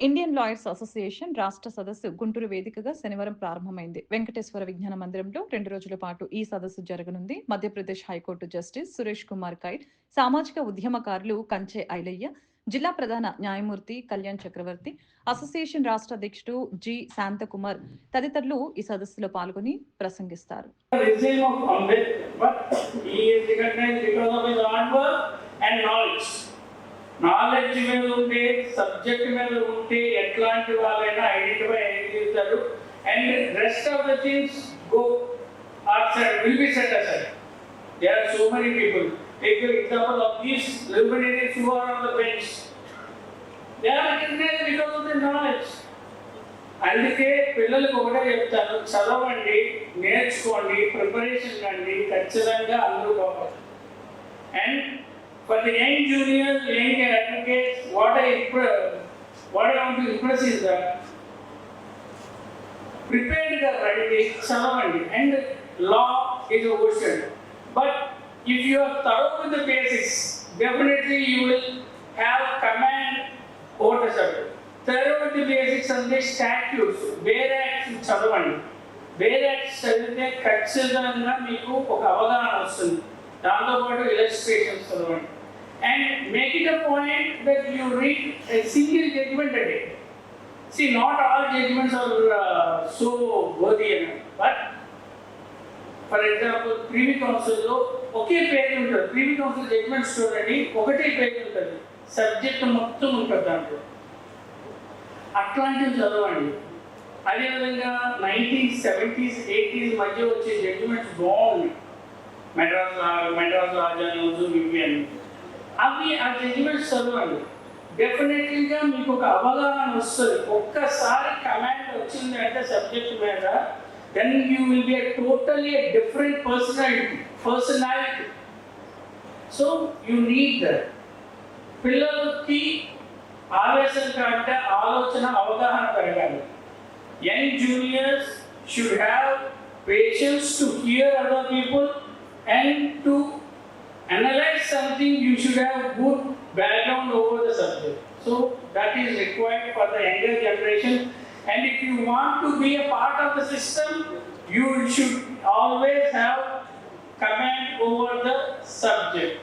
Indian lawyers association రాష్ట్ర సదస్సు గుంటూరు వేదికగా శనివారం ప్రారంభమైంది. వెంకటేశ్వర విజ్ఞాన మందిరంలో రెండు రోజుల పాటు ఈ సదస్సు జరగనుంది. Madhya Pradesh high court justice Suresh Kumar Kait సామాజిక ఉద్యమకారులు కంచె ఐలయ్య జిల్లా ప్రధాన న్యాయమూర్తి కళ్యాణ్ చక్రవర్తి అసోసియేషన్ రాష్ట్ర అధ్యక్షుడు జి శాంతకుమార్ తదితరులు ఈ సదస్సులో పాల్గొని ప్రసంగిస్తారు. నాలెడ్జ్ మీద ఉంటే సబ్జెక్ట్ మీద ఉంటే ఎట్లాంటి వాళ్ళైనా ఐడెంటిఫై చేస్తారు. And rest of the things go or set will be set aside they are so many people take example of these laboratories who are on the bench they are recognise because of the knowledge అందుకే పిల్లలకు ఒకటే చెప్తాను చదవండి నేర్చుకోండి preparation కండి ఖచ్చితంగా అందరూ పోవాలి and for the young juniors young advocates what I what I want to impress is that ప్రిపేర్డ్గా రండి చదవండి and law is ocean but if you are thorough with the basics definitely you will have command over the subject thorough with the basics అంటే statutes వేరే చదవండి వేరే చదివితే ఖచ్చితంగా మీకు ఒక అవగాహన వస్తుంది. దాంతోపాటు ఇలస్ట్రేషన్స్ చదవండి. And make it a point that you read a single judgement అండి see not all judgements are so worthy అని బట్ ఫర్ ఎగ్జాంపుల్ ప్రీవీ కౌన్సిల్లో ఒకే పేజ్ ఉంటుంది. ప్రీవీ కౌన్సిల్ జడ్జ్మెంట్స్ చూడండి ఒకటే పేజ్ ఉంటుంది. సబ్జెక్ట్ మొత్తం ఉంటుంది దాంట్లో. అట్లాంటివి చదవండి. అదేవిధంగా నైన్టీన్ సెవెంటీస్ ఎయిటీస్ మధ్య వచ్చే జడ్జిమెంట్స్ బాగున్నాయి. మెడ్రాస్ లా మెడ్రాస్ రాజాను ఇవి అని అవి ఆ జడ్జిమెంట్స్ చదవండి డెఫినెట్లీగా మీకు ఒక అవగాహన వస్తుంది ఒక్కసారి కమాండ్ వచ్చింది అంటే సబ్జెక్ట్ మీద then you will be totally different personality personality so you need that పిల్లలకి ఆవేశం కంటే ఆలోచన అవగాహన పెరగాలి. Young juniors should have patience to hear other people and to analyze something you should have good background over the subject. So that is required for the younger generation and if you want to be a part of the system, you should always have command over the subject.